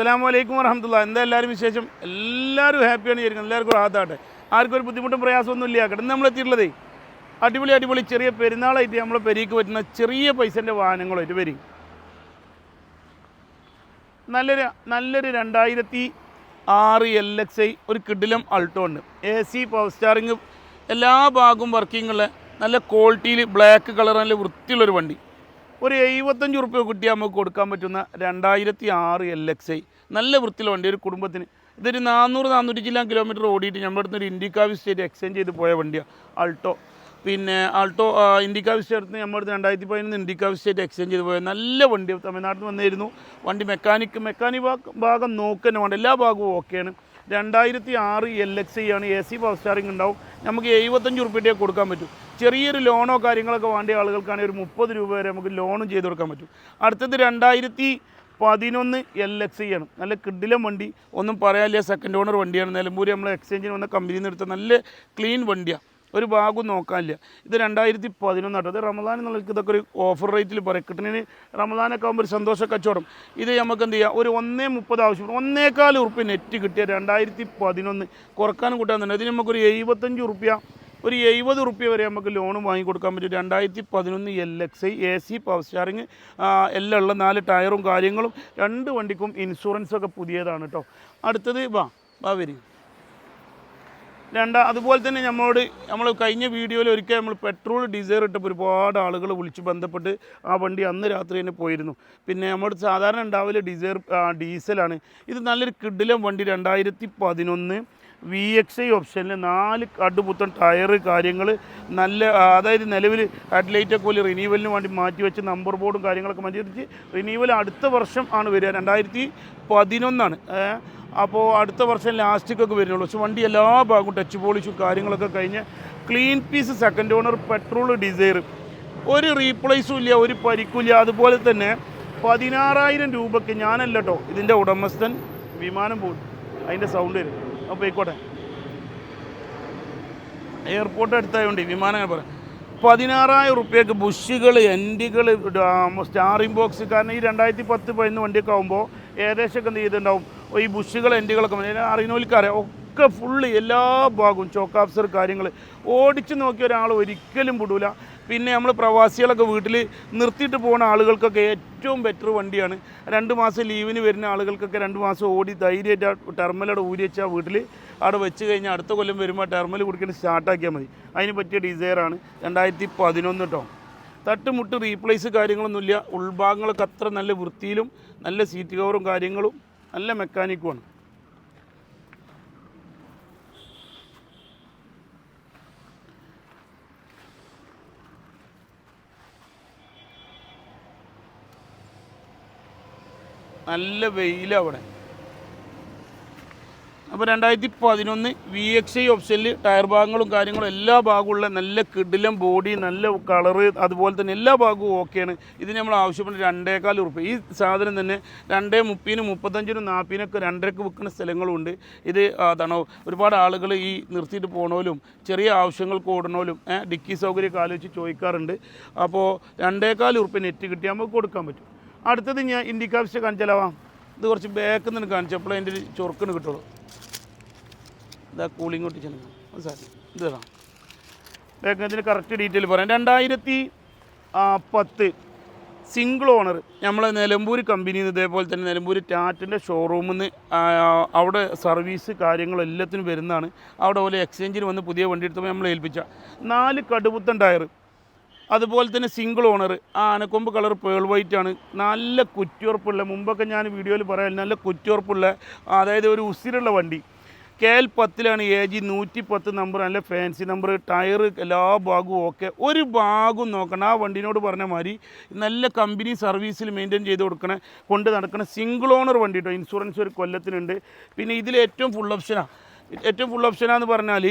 അസ്സാം വലൈക്കും വരഹമുല്ല എന്താ എല്ലാവരും വിശേഷം? എല്ലാവരും ഹാപ്പിയാണ് ചേരുന്നത് എല്ലാവർക്കും ആദ്യമാട്ടെ ആർക്കും ഒരു ബുദ്ധിമുട്ടും പ്രയാസമൊന്നും ഇല്ല കിടന്ന് നമ്മൾ എത്തിയിട്ടുള്ളതേ അടിപൊളി അടിപൊളി ചെറിയ പെരുന്നാളായിട്ട് നമ്മളെ പെരിക്ക് പറ്റുന്ന ചെറിയ പൈസന്റെ വാഹനങ്ങളായിട്ട് വരും. നല്ലൊരു നല്ലൊരു രണ്ടായിരത്തി ആറ് എൽ എക്സ് ഐ ഒരു കിഡിലം അൾട്ടോ ഉണ്ട്. എ സി പവർ സ്റ്റാറിങ് എല്ലാ ഭാഗവും വർക്കിങ്ങുള്ള നല്ല ക്വാളിറ്റിയിൽ ബ്ലാക്ക് കളർ നല്ല വൃത്തിയുള്ളൊരു വണ്ടി. ഒരു എഴുപത്തഞ്ച് ഉറുപ്പ്യ കിട്ടിയാൽ നമുക്ക് കൊടുക്കാൻ പറ്റുന്ന രണ്ടായിരത്തി ആറ് എൽ എക്സ് ഐ നല്ല വൃത്തിയുള്ള വണ്ടി ഒരു കുടുംബത്തിന് ഇതൊരു നാനൂറ് നാനൂറ്റി ജില്ലാ കിലോമീറ്റർ ഓടിയിട്ട് നമ്മുടെ അടുത്തൊരു ഒരു ഇൻഡിക്ക സ്റ്റേറ്റ് എക്സ്ചേഞ്ച് ചെയ്ത് പോയ വണ്ടിയാണ് ആൾട്ടോ പിന്നെ ആൾട്ടോ ഇൻഡിക്ക സ്റ്റേറ്റ് നമ്മുടെ അടുത്ത് രണ്ടായിരത്തി പതിനൊന്ന് ഇൻഡിക്കാവ് സ്റ്റേറ്റ് എക്സ്ചേഞ്ച് ചെയ്ത് പോയ നല്ല വണ്ടി തമിഴ്നാട്ടിൽ നിന്ന് വന്നിരുന്നു. വണ്ടി മെക്കാനിക് മെക്കാനിക് ഭാഗം നോക്കുന്ന വേണ്ട. എല്ലാ ഭാഗവും ഓക്കെയാണ് രണ്ടായിരത്തി ആറ് എൽ എക്സ് ഐ ആണ്. എ സി പവർ സ്റ്റാറിംഗ് ഉണ്ടാവും. നമുക്ക് എഴുപത്തഞ്ച് റുപ്യയുടെ കൊടുക്കാൻ പറ്റും. ചെറിയൊരു ലോണോ കാര്യങ്ങളൊക്കെ വേണ്ട ആളുകൾക്കാണെങ്കിൽ ഒരു മുപ്പത് രൂപ വരെ നമുക്ക് ലോണും ചെയ്ത് കൊടുക്കാൻ പറ്റും. അടുത്തത് രണ്ടായിരത്തി പതിനൊന്ന് എൽ എക്സ് ഐ ആണ്. നല്ല കിഡിലം വണ്ടി. ഒന്നും പറയാനില്ല സെക്കൻഡ് ഓണർ വണ്ടിയാണ്. നിലമ്പൂർ നമ്മൾ എക്സ്ചേഞ്ചിന് വന്ന കമ്പനിയിൽ നിന്ന് എടുത്ത നല്ല ക്ലീൻ വണ്ടിയാണ് ഒരു ഭാഗവും നോക്കാനില്ല. ഇത് രണ്ടായിരത്തി പതിനൊന്നാട്ടോ അത് റമദാൻ എന്നുള്ളത് ഇതൊക്കെ ഒരു ഓഫർ റേറ്റിൽ പറയും. കിട്ടുന്നതിന് റമദാനൊക്കെ ആകുമ്പോൾ ഒരു സന്തോഷ കച്ചവടം. ഇത് നമുക്ക് എന്ത് ചെയ്യാം? ഒരു ഒന്നേ മുപ്പത് ആവശ്യം. ഒന്നേക്കാൽ ഉറുപ്പ്യ നെറ്റ് കിട്ടിയ രണ്ടായിരത്തി പതിനൊന്ന് കുറക്കാനും കൂട്ടാൻ തന്നെ. ഇതിന് നമുക്കൊരു എഴുപത്തഞ്ച് ഉറുപ്പ്യ ഒരു എഴുപത് റുപ്യ വരെ നമുക്ക് ലോൺ വാങ്ങിക്കൊടുക്കാൻ പറ്റും. രണ്ടായിരത്തി പതിനൊന്ന് L X I A C power steering എല്ലാം ഉള്ള നാല് ടയറും കാര്യങ്ങളും രണ്ട് വണ്ടിക്കും ഇൻഷുറൻസ് ഒക്കെ പുതിയതാണ് കേട്ടോ അടുത്തത് വാ വാ വരി. രണ്ടാ അതുപോലെ തന്നെ നമ്മളോട് നമ്മൾ കഴിഞ്ഞ വീഡിയോയിൽ ഒരിക്കൽ നമ്മൾ പെട്രോൾ ഡീസൽ ഇട്ടപ്പോൾ ഒരുപാട് ആളുകൾ വിളിച്ച് ബന്ധപ്പെട്ട് ആ വണ്ടി അന്ന് രാത്രി തന്നെ പോയിരുന്നു. പിന്നെ നമ്മുടെ സാധാരണ ഉണ്ടാവില്ല ഡീസൽ ഡീസലാണ് ഇത് നല്ലൊരു കിഡിലം വണ്ടി രണ്ടായിരത്തി പതിനൊന്ന് വി എക്സ് ഐ ഓപ്ഷനിൽ നാല് കടുപുത്തൻ ടയർ കാര്യങ്ങൾ നല്ല അതായത് നിലവിൽ ഹെഡ്ലൈറ്റൊക്കെ പോലെ റിനീവലിന് വേണ്ടി മാറ്റി വെച്ച് നമ്പർ ബോർഡും കാര്യങ്ങളൊക്കെ മാറ്റി വെച്ച് റിനീവൽ അടുത്ത വർഷം ആണ് വരിക. രണ്ടായിരത്തി പതിനൊന്നാണ്. അപ്പോൾ അടുത്ത വർഷം ലാസ്റ്റിക്കൊക്കെ വരുന്നുള്ളൂ. പക്ഷെ വണ്ടി എല്ലാ ഭാഗവും ടച്ച് പോളിഷും കാര്യങ്ങളൊക്കെ കഴിഞ്ഞ് clean piece second owner petrol Dzire ഒരു റീപ്ലേസും ഇല്ല ഒരു പരിക്കില്ല അതുപോലെ തന്നെ പതിനാറായിരം രൂപയ്ക്ക് ഞാനല്ല കേട്ടോ ഇതിന്റെ ഉടമസ്ഥൻ വിമാനം പോകും അതിന്റെ സൗണ്ട് വരും. പോയിക്കോട്ടെ. എയർപോർട്ട് അടുത്തായതുകൊണ്ട് വിമാനങ്ങൾ പറയാം പതിനാറായിരം റുപ്യക്ക് ബുഷുകൾ എൻഡികൾ സ്റ്റാറിംഗ് ബോക്സ് കാരണം ഈ രണ്ടായിരത്തി പത്ത് പതിനൊന്ന് വണ്ടിയൊക്കെ ആകുമ്പോൾ ഏകദേശമൊക്കെ എന്ത് ചെയ്തിട്ടുണ്ടാവും ഈ ബുഷുകൾ എൻഡികളൊക്കെ അറിയുന്നവർക്കറിയാം. ഒക്കെ ഫുള്ള് എല്ലാ ഭാഗവും ചോക്കാപ്സർ കാര്യങ്ങൾ ഓടിച്ച് നോക്കിയ ഒരാൾ ഒരിക്കലും വിടൂല. പിന്നെ നമ്മൾ പ്രവാസികളൊക്കെ വീട്ടിൽ നിർത്തിയിട്ട് പോകുന്ന ആളുകൾക്കൊക്കെ ഏറ്റവും ബെറ്റർ വണ്ടിയാണ്. രണ്ട് മാസം ലീവിന് വരുന്ന ആളുകൾക്കൊക്കെ രണ്ട് മാസം ഓടി ധൈര്യമായിട്ട് ടെർമലവിടെ ഊരി വെച്ചാൽ വീട്ടിൽ അവിടെ വെച്ച് കഴിഞ്ഞാൽ അടുത്ത കൊല്ലം വരുമ്പോൾ ടെർമൽ കുടിക്കേണ്ട സ്റ്റാർട്ടാക്കിയാൽ മതി. അതിന് പറ്റിയ ഡിസൈറാണ് രണ്ടായിരത്തി പതിനൊന്ന് കേട്ടോ തട്ടുമുട്ട് റീപ്ലേസ് കാര്യങ്ങളൊന്നുമില്ല. ഉൾഭാഗങ്ങളൊക്കെ അത്ര നല്ല വൃത്തിയിലും നല്ല സീറ്റ് കവറും കാര്യങ്ങളും നല്ല മെക്കാനിക്കുമാണ് നല്ല വെയിലാണ് അവിടെ. അപ്പോൾ രണ്ടായിരത്തി പതിനൊന്ന് വി എക്സ് ഐ ഓപ്ഷനിൽ ടയർ ഭാഗങ്ങളും കാര്യങ്ങളും എല്ലാ ഭാഗമുള്ള നല്ല കിടിലം ബോഡി നല്ല കളറ് അതുപോലെ തന്നെ എല്ലാ ഭാഗവും ഓക്കെയാണ് ഇതിന് നമ്മൾ ആവശ്യപ്പെട്ട രണ്ടേകാൽ ഉറുപ്പ് ഈ സാധനം തന്നെ രണ്ടേ മുപ്പതിനും മുപ്പത്തഞ്ചിനും നാൽപ്പതിനൊക്കെ രണ്ടരക്ക് വിൽക്കുന്ന സ്ഥലങ്ങളുണ്ട്. ഇത് അതാണോ ഒരുപാട് ആളുകൾ ഈ നിർത്തിയിട്ട് പോണോലും ചെറിയ ആവശ്യങ്ങൾക്ക് ഏഹ്, ഡിക്കി സൗകര്യമൊക്കെ ആലോചിച്ച് ചോദിക്കാറുണ്ട്. അപ്പോൾ രണ്ടേകാൽ ഉറുപ്പ് നെറ്റ് കിട്ടിയാൽ നമുക്ക് കൊടുക്കാൻ പറ്റും. അടുത്തത് ഞാൻ ഇൻഡിക്കാവശ്യം കാണിച്ചാലാവാം ഇത് കുറച്ച് ബാക്കിൽ നിന്ന് കാണിച്ചപ്പോൾ അതിന്റെ ഒരു ചൊറുക്കിന് കിട്ടുള്ളൂ. ഇതാ കൂളിംഗ് ഒട്ടിച്ചാണ് അത് സാർ ഇത് തരാം ബാക്ക് ഇതിന് കറക്റ്റ് ഡീറ്റെയിൽ പറയാം. രണ്ടായിരത്തി പത്ത് സിംഗിൾ ഓണർ നമ്മളെ നിലമ്പൂർ കമ്പനിയിൽ നിന്ന് ഇതേപോലെ തന്നെ നിലമ്പൂർ ടാറ്റിന്റെ ഷോറൂമിൽ നിന്ന് അവിടെ സർവീസ് കാര്യങ്ങളെല്ലാത്തിനും വരുന്നതാണ്. അവിടെ പോലെ എക്സ്ചേഞ്ചിന് വന്ന് പുതിയ വണ്ടി എടുത്തപ്പോൾ നമ്മൾ ഏൽപ്പിച്ച. നാല് കടുപുത്തൻ ടയർ അതുപോലെ തന്നെ സിംഗിൾ ഓണർ ആ ആനക്കൊമ്പ് കളർ പേൾ വൈറ്റ് ആണ്. നല്ല കുറ്റിയുറപ്പുള്ള മുമ്പൊക്കെ ഞാൻ വീഡിയോയിൽ പറയാൻ നല്ല കുറ്റിയുറപ്പുള്ള അതായത് ഒരു ഉസിരുള്ള വണ്ടി. കെ എൽ പത്തിലാണ് എ ജി നൂറ്റി പത്ത് നമ്പർ നല്ല ഫാൻസി നമ്പർ ടയർ എല്ലാ ഭാഗവും ഓക്കെ ഒരു ഭാഗവും നോക്കണം ആ വണ്ടിനോട് പറഞ്ഞ മാതിരി നല്ല കമ്പനി സർവീസിൽ മെയിന്റെയിൻ ചെയ്ത് കൊടുക്കണ കൊണ്ട് നടക്കണ സിംഗിൾ ഓണർ വണ്ടി കേട്ടോ ഇൻഷുറൻസ് ഒരു കൊല്ലത്തിനുണ്ട്. പിന്നെ ഇതിൽ ഏറ്റവും ഫുൾ ഓപ്ഷനാണ് ഏറ്റവും ഫുൾ ഓപ്ഷനാന്ന് പറഞ്ഞാൽ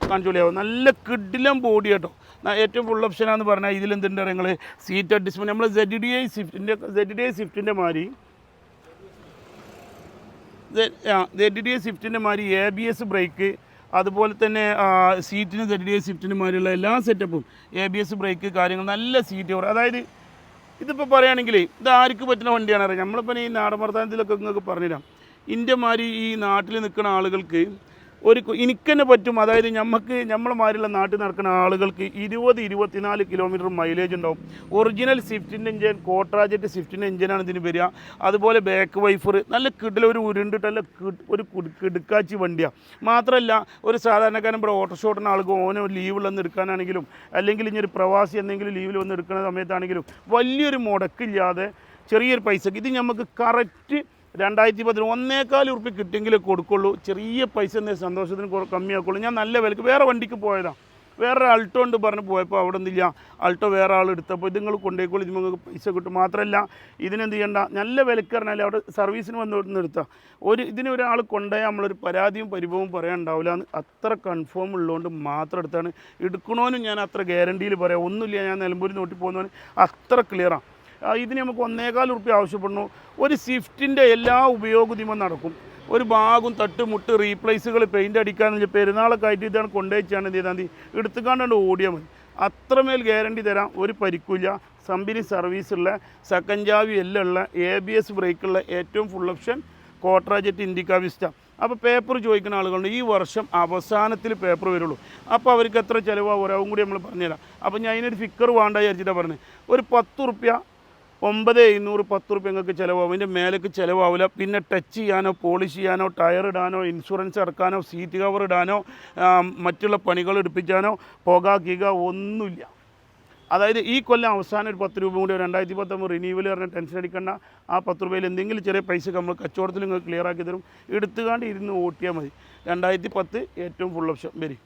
കാണിച്ചോളിയാവും നല്ല കിഡിലം ബോഡി കേട്ടോ ഏറ്റവും ഫുൾ ഓപ്ഷനാന്ന് പറഞ്ഞാൽ ഇതിൽ എന്തുണ്ട് നിങ്ങൾ സീറ്റ് അഡ്ജസ്റ്റ്മെന്റ് നമ്മൾ സെഡ് ഡി ഐ സ്വിഫ്റ്റിന്റെ സെഡ് ഡി ഐ സ്വിഫ്റ്റിന്റെ മാതിരി സെഡ് ഡി ഐ സ്വിഫ്റ്റിന്റെ മാതിരി എ ബി എസ് ബ്രേക്ക് അതുപോലെ തന്നെ സീറ്റിന് സെഡ് ഡി ഐ സ്വിഫ്റ്റിന് മാതിരിയുള്ള എല്ലാ സെറ്റപ്പും എ ബി എസ് ബ്രേക്ക് കാര്യങ്ങൾ നല്ല സീറ്റ് കവർ അതായത് ഇതിപ്പോൾ പറയുകയാണെങ്കിൽ ഇത് ആർക്ക് പറ്റുന്ന വണ്ടിയാണ് അറിയാം നമ്മളിപ്പോൾ ഈ നാടൻ നിങ്ങൾക്ക് പറഞ്ഞുതരാം. ഇന്ത്യ മാതിരി ഈ നാട്ടിൽ നിൽക്കുന്ന ആളുകൾക്ക് ഒരു കു- എനിക്ക് പറ്റും. അതായത് നമുക്ക് നമ്മളെ മാതിരിയുള്ള നാട്ടിൽ നടക്കുന്ന ആളുകൾക്ക് ഇരുപത് ഇരുപത്തിനാല് കിലോമീറ്റർ മൈലേജ് ഉണ്ടാവും. ഒറിജിനൽ സ്വിഫ്റ്റിന്റെ എഞ്ചിൻ കോട്രാജറ്റ് സ്വിഫ്റ്റിന്റെ എഞ്ചിനാണ് ഇതിന് വരിക. അതുപോലെ ബാക്ക് വൈഫർ നല്ല കിടില ഒരു ഉരുണ്ടിട്ടല്ല ഒരു കുട്- കിടുക്കാച്ചി വണ്ടിയാണ് മാത്രമല്ല ഒരു സാധാരണക്കാരൻ ഇവിടെ ഓട്ടോറിക്ഷ ഓടുന്ന ആൾക്ക് ഓനോ ലീവിൽ വന്ന് എടുക്കാനാണെങ്കിലും അല്ലെങ്കിൽ ഇനി ഒരു പ്രവാസി എന്തെങ്കിലും ലീവിൽ വന്ന് എടുക്കുന്ന സമയത്താണെങ്കിലും വലിയൊരു മുടക്കില്ലാതെ ചെറിയൊരു പൈസക്ക് ഇത് നമുക്ക് കറക്റ്റ് രണ്ടായിരത്തി പത്തിന് ഒന്നേക്കാൽ ഉറുപ്പി കിട്ടിയെങ്കിലേ കൊടുക്കുള്ളൂ. ചെറിയ പൈസ എന്നേ സന്തോഷത്തിന് കമ്മിയാക്കുള്ളൂ. ഞാൻ നല്ല വിലക്ക് വേറെ വണ്ടിക്ക് പോയതാണ് വേറൊരു ആൾട്ടോ ഉണ്ട് പറഞ്ഞ് പോയപ്പോൾ അവിടെ ഒന്നില്ല ആൾട്ടോ വേറെ ആൾ എടുത്തപ്പോൾ ഇത് നിങ്ങൾ കൊണ്ടുപോയിക്കോളൂ ഇത് നിങ്ങൾക്ക് പൈസ കിട്ടും. മാത്രമല്ല ഇതിനെന്ത് ചെയ്യണ്ട? നല്ല വിലക്ക് പറഞ്ഞാൽ അവിടെ സർവീസിന് വന്ന് നിർത്താം ഒരു ഇതിന് ഒരാൾ കൊണ്ടുപോയാൽ നമ്മളൊരു പരാതിയും പരിഭവവും പറയാൻ ഉണ്ടാവില്ല എന്ന് അത്ര കൺഫേം ഉള്ളതുകൊണ്ട് മാത്രം എടുത്താണ്. എടുക്കണമെന്നും ഞാൻ അത്ര ഗ്യാരണ്ടിയിൽ പറയാം. ഒന്നുമില്ല ഞാൻ നിലമ്പൂരിൽ നോട്ടി പോകുന്നവന്. അത്ര ക്ലിയറാണ് ഇതിന് നമുക്ക് ഒന്നേകാൽ ഉറുപ്പ്യ ആവശ്യപ്പെടുന്നു. ഒരു സ്വിഫ്റ്റിന്റെ എല്ലാ ഉപയോഗതിമ നടക്കും. ഒരു ഭാഗം തട്ടുമുട്ട് റീപ്ലേസുകൾ പെയിന്റ് അടിക്കാന്ന് പെരുന്നാളൊക്കെ ആയിട്ട് ഇതാണ് കൊണ്ടുവച്ചാണ് എന്ത് ചെയ്താൽ മതി എടുത്തുകാണ്ടാണ്ട് ഓടിയാൽ മതി. അത്രമേൽ ഗ്യാരണ്ടി തരാം ഒരു പരിക്കില്ല കമ്പനി സർവീസുള്ള സെക്കൻഡ് ജാവി എല്ലാം ഉള്ള എ ബി എസ് ബ്രേക്കുള്ള ഏറ്റവും ഫുൾ ഓപ്ഷൻ കോട്രാജറ്റ് ഇൻഡിക്ക വിസ്റ്റ അപ്പോൾ പേപ്പർ ചോദിക്കുന്ന ആളുകളുണ്ട് ഈ വർഷം അവസാനത്തിൽ പേപ്പർ വരുള്ളൂ. അപ്പോൾ അവർക്ക് എത്ര ചിലവാകും ഒരാവും കൂടി നമ്മൾ പറഞ്ഞുതരാം. അപ്പോൾ ഞാൻ അതിനൊരു ഫിക്കർ വേണ്ട വിചാരിച്ചിട്ടാണ് പറഞ്ഞത് ഒരു പത്ത് റുപ്യ ഒമ്പത് എഴുന്നൂറ് പത്ത് റുപ്യ നിങ്ങൾക്ക് ചിലവാകും അതിന്റെ മേലേക്ക് ചിലവാവില്ല പിന്നെ ടച്ച് ചെയ്യാനോ പോളിഷ് ചെയ്യാനോ ടയർ ഇടാനോ ഇൻഷുറൻസ് ഇറക്കാനോ സീറ്റ് കവർ ഇടാനോ മറ്റുള്ള പണികൾ എടുപ്പിക്കാനോ പുകാക്കുക ഒന്നുമില്ല. അതായത് ഈ കൊല്ലം അവസാനം ഒരു പത്ത് രൂപ കൂടി രണ്ടായിരത്തി പത്തൊമ്പത് റിന്യൂവൽ പറഞ്ഞ ടെൻഷൻ അടിക്കണ്ട. ആ പത്ത് രൂപയിൽ എന്തെങ്കിലും ചെറിയ പൈസ നമ്മൾ കച്ചവടത്തിൽ നിങ്ങൾ ക്ലിയർ ആക്കി തരും. എടുത്തുകാണ്ട് ഇരുന്ന് ഓട്ടിയാൽ മതി. രണ്ടായിരത്തി പത്ത് ഏറ്റവും ഫുൾ ഓപ്ഷൻ വരി.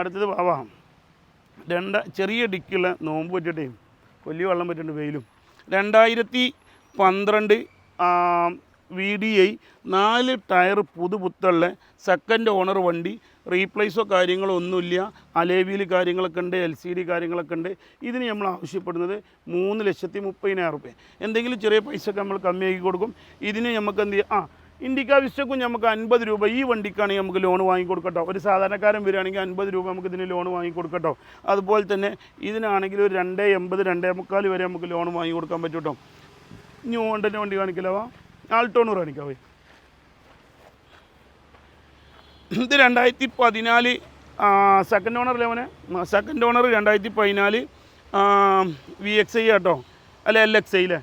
അടുത്തത് വാവാം രണ്ട് ചെറിയ ഡിക്കുള്ള നോമ്പ് പറ്റിട്ടേ വലിയ വെള്ളം പറ്റുന്നുണ്ട് വെയിലും. രണ്ടായിരത്തി പന്ത്രണ്ട് വി ഡി ഐ നാല് ടയർ പുതുപുത്തുള്ള സെക്കൻഡ് ഓണർ വണ്ടി റീപ്ലേസോ കാര്യങ്ങളോ ഒന്നുമില്ല. അലേവിയിൽ കാര്യങ്ങളൊക്കെ ഉണ്ട് എൽ സി ഡി കാര്യങ്ങളൊക്കെ ഉണ്ട്. ഇതിന് നമ്മൾ ആവശ്യപ്പെടുന്നത് മൂന്ന് ലക്ഷത്തി മുപ്പതിനായിരം റുപ്യ. എന്തെങ്കിലും ചെറിയ പൈസ ഒക്കെ നമ്മൾ കമ്മിയാക്കി കൊടുക്കും. ഇതിന് നമുക്ക് എന്ത് ചെയ്യാം? ആ ഇൻഡിക്ക വിസ്റ്റക്കും നമുക്ക് അൻപത് രൂപ ഈ വണ്ടിക്കാണെങ്കിൽ നമുക്ക് ലോൺ വാങ്ങിക്കൊടുക്കട്ടോ. ഒരു സാധാരണക്കാരൻ വരികയാണെങ്കിൽ അൻപത് രൂപ നമുക്ക് ഇതിന് ലോൺ വാങ്ങിക്കൊടുക്കട്ടോ. അതുപോലെ തന്നെ ഇതിനാണെങ്കിൽ ഒരു രണ്ട് എൺപത് രണ്ടേ മുക്കാൽ വരെ നമുക്ക് ലോൺ വാങ്ങി കൊടുക്കാൻ പറ്റും കേട്ടോ ഇനി ഓണ്ടന്റെ വണ്ടി കാണിക്കലവാ ആൾട്ടോണൂർ കാണിക്കാവേ ഇത് രണ്ടായിരത്തി പതിനാല് സെക്കൻഡ് ഓണർ ലെവന് സെക്കൻഡ് ഓണർ രണ്ടായിരത്തി പതിനാല് വി എക്സ് ഐ കേട്ടോ അല്ല എൽ എക്സ് ഐ അല്ലേ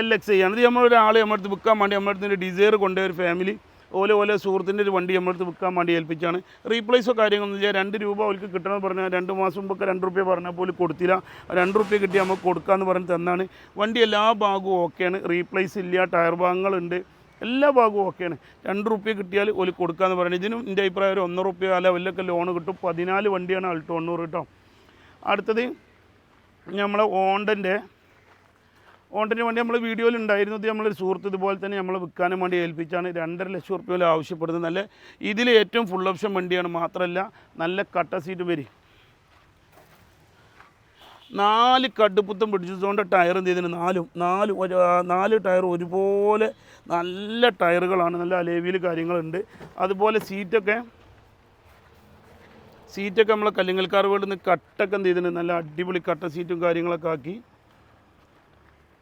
എൽ എക്സ് ആണ്. ഇത് നമ്മളൊരാൾ നമ്മുടെ അടുത്ത് വിൽക്കാൻ വേണ്ടി നമ്മുടെ അടുത്ത് ഡിസയർ കൊണ്ടുപോയ ഒരു ഫാമിലി ഓലെ ഓലെ സുഹൃത്തിന്റെ ഒരു വണ്ടി നമ്മളടുത്ത് വിൽക്കാൻ വേണ്ടി ഏൽപ്പിച്ചാണ്. റീപ്ലേസോ കാര്യങ്ങളൊന്നും ചെയ്യാൻ രണ്ട് രൂപ അവർക്ക് കിട്ടണമെന്ന് പറഞ്ഞാൽ രണ്ട് മാസം മുമ്പൊക്കെ രണ്ട് റുപ്യ പറഞ്ഞാൽ പോലും കൊടുത്തില്ല. രണ്ട് റുപ്യ കിട്ടി നമുക്ക് കൊടുക്കാമെന്ന് പറഞ്ഞ് തന്നാണ്. വണ്ടി എല്ലാ ഭാഗവും ഓക്കെയാണ് റീപ്ലേസ് ഇല്ല ടയർ ഭാഗങ്ങളുണ്ട്. എല്ലാ ഭാഗവും ഓക്കെയാണ് രണ്ട് റുപ്യ കിട്ടിയാൽ ഒലി കൊടുക്കാമെന്ന് പറയുന്നത് ഇതിനും എന്റെ അഭിപ്രായം ഒരു ഒന്നര റുപ്യ അല്ല വല്ലൊക്കെ ലോൺ കിട്ടും. പതിനാല് വണ്ടിയാണ് അൾട്ടോ എണ്ണൂറ് കേട്ടോ അടുത്തത് നമ്മളെ ഓണ്ടന്റെ ഓണ്ടന്റെ വേണ്ടി നമ്മൾ വീഡിയോയിൽ ഉണ്ടായിരുന്നു ഇത് നമ്മളൊരു സുഹൃത്ത് ഇതുപോലെ തന്നെ നമ്മൾ വിൽക്കാനും വേണ്ടി ഏൽപ്പിച്ചാണ്. രണ്ടര ലക്ഷം റുപ്യ വില ആവശ്യപ്പെടുന്നത്. നല്ല ഇതിൽ ഏറ്റവും ഫുൾ ഓപ്ഷൻ വണ്ടിയാണ്. മാത്രമല്ല നല്ല കട്ട സീറ്റ് വരി. നാല് കടുപ്പുത്തം പിടിച്ചതുകൊണ്ട് ടയർ എന്ത് ചെയ്തിന്? നാലും നാലും നാല് ടയർ ഒരുപോലെ നല്ല ടയറുകളാണ്. നല്ല അലേവിയിൽ കാര്യങ്ങളുണ്ട്. അതുപോലെ സീറ്റൊക്കെ സീറ്റൊക്കെ നമ്മളെ കല്ലിങ്ങൽക്കാർ വീട്ടിൽ നിന്ന് കട്ടൊക്കെ എന്ത് ചെയ്തിട്ടുണ്ട് നല്ല അടിപൊളി കട്ട സീറ്റും കാര്യങ്ങളൊക്കെ ആക്കി.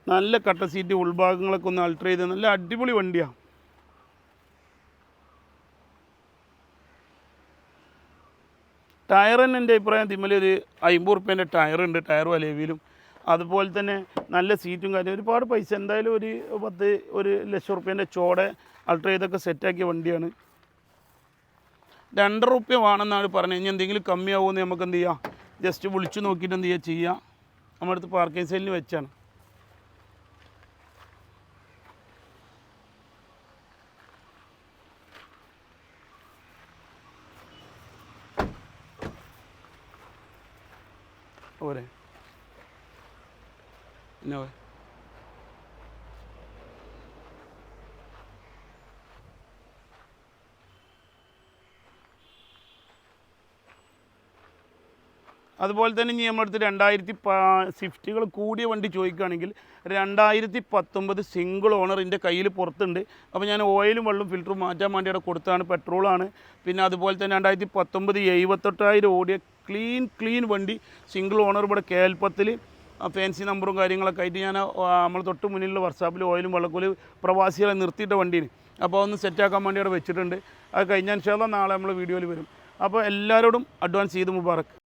നല്ല കട്ട സീറ്റ് ഉൾഭാഗങ്ങളൊക്കെ ഒന്ന് അൾട്ടർ ചെയ്ത് നല്ല അടിപൊളി വണ്ടിയാണ് ടയറിന് എന്റെ അഭിപ്രായം തിമ്മൽ ഒരു അമ്പത് റുപ്യേന്റെ ടയറുണ്ട് ടയറും അലേവിയിലും അതുപോലെ തന്നെ നല്ല സീറ്റും കാര്യം ഒരുപാട് പൈസ എന്തായാലും ഒരു പത്ത് ഒരു ലക്ഷം റുപ്യേന്റെ ചോടെ അൾട്ടർ ചെയ്തൊക്കെ സെറ്റാക്കിയ വണ്ടിയാണ്. രണ്ടര റുപ്യ വേണമെന്നാണ് പറഞ്ഞത്. ഇനി എന്തെങ്കിലും കമ്മിയാവുമെന്ന് നമുക്ക് എന്ത് ചെയ്യാം? ജസ്റ്റ് വിളിച്ചു നോക്കിയിട്ട് എന്ത് ചെയ്യുക ചെയ്യുക നമ്മുടെ അടുത്ത് പാർക്കിംഗ് സൈഡിൽ വെച്ചാണ്. Over não é? അതുപോലെ തന്നെ ഇനി നമ്മളടുത്ത് രണ്ടായിരത്തി സ്വിഫ്റ്റുകൾ കൂടിയ വണ്ടി ചോദിക്കുകയാണെങ്കിൽ രണ്ടായിരത്തി പത്തൊമ്പത് സിംഗിൾ ഓണറിന്റെ കയ്യിൽ പുറത്തുണ്ട്. അപ്പോൾ ഞാൻ ഓയിലും വെള്ളം ഫിൽറ്ററും മാറ്റാൻ വേണ്ടി അവിടെ കൊടുത്താണ് പെട്രോളാണ്. പിന്നെ അതുപോലെ തന്നെ രണ്ടായിരത്തി പത്തൊമ്പത് എഴുപത്തെട്ടായിരം ഓടിയ ക്ലീൻ ക്ലീൻ വണ്ടി സിംഗിൾ ഓണർ ഇവിടെ കേൽപ്പത്തിൽ ഫാൻസി നമ്പറും കാര്യങ്ങളൊക്കെ ആയിട്ട് ഞാൻ നമ്മൾ തൊട്ട് മുന്നിലുള്ള വർഷാപ്പിൽ ഓയിലും വെള്ളക്കൂലി പ്രവാസികളെ നിർത്തിയിട്ട വണ്ടിയിൽ അപ്പോൾ ഒന്ന് സെറ്റാക്കാൻ വേണ്ടി അവിടെ വെച്ചിട്ടുണ്ട്. അത് കഴിഞ്ഞാൽ ശേഷം നാളെ നമ്മൾ വീഡിയോയിൽ വരും. അപ്പോൾ എല്ലാവരോടും അഡ്വാൻസ് ചെയ്ത് മുബാറക്ക്